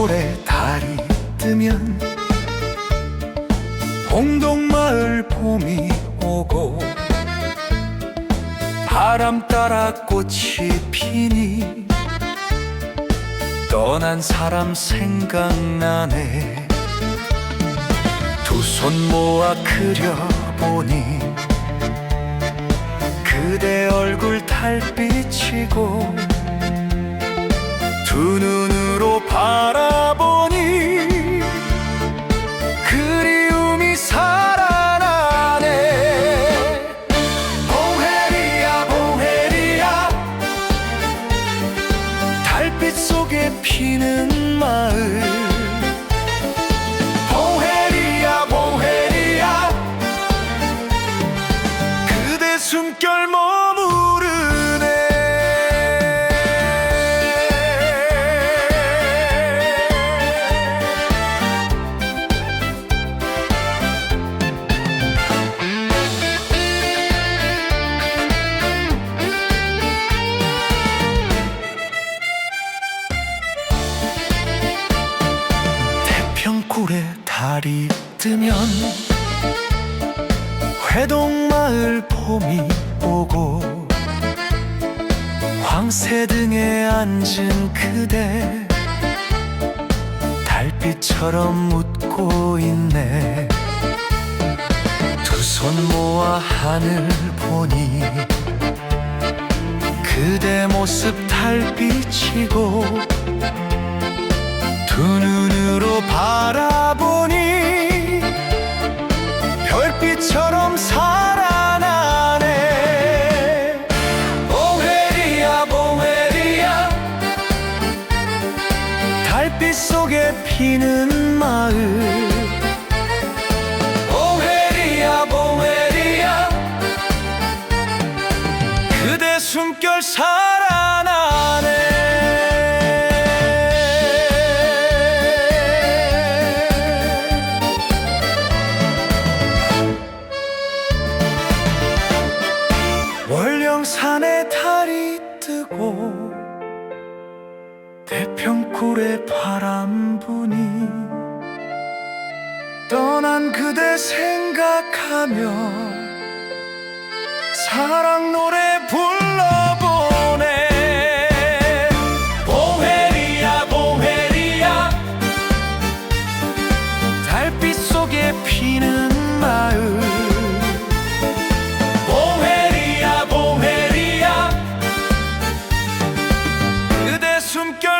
태평골에 달이 뜨면 홍동마을 봄이 오고 바람 따라 꽃이 피니 떠난 사람 생각나네. 두 손 모아 그려보니 그대 얼굴 달빛이고 두 눈으로 바라 피는 마을 달이 뜨면 회동마을 봄이 오고 황새 등에 앉은 그대 달빛처럼 웃고 있네. 두 손 모아 하늘 보니 그대 모습 달빛이고 두 눈 으로 바라보니 별빛처럼 살아나네. 봉해리야 봉해리야. 달빛 속에 피는 마을. 봉해리야 봉해리야. 그대 숨결 살아나네 산에 달이 뜨고 태평굴에 바람 부니 떠난 그대 생각하며 불 some girl.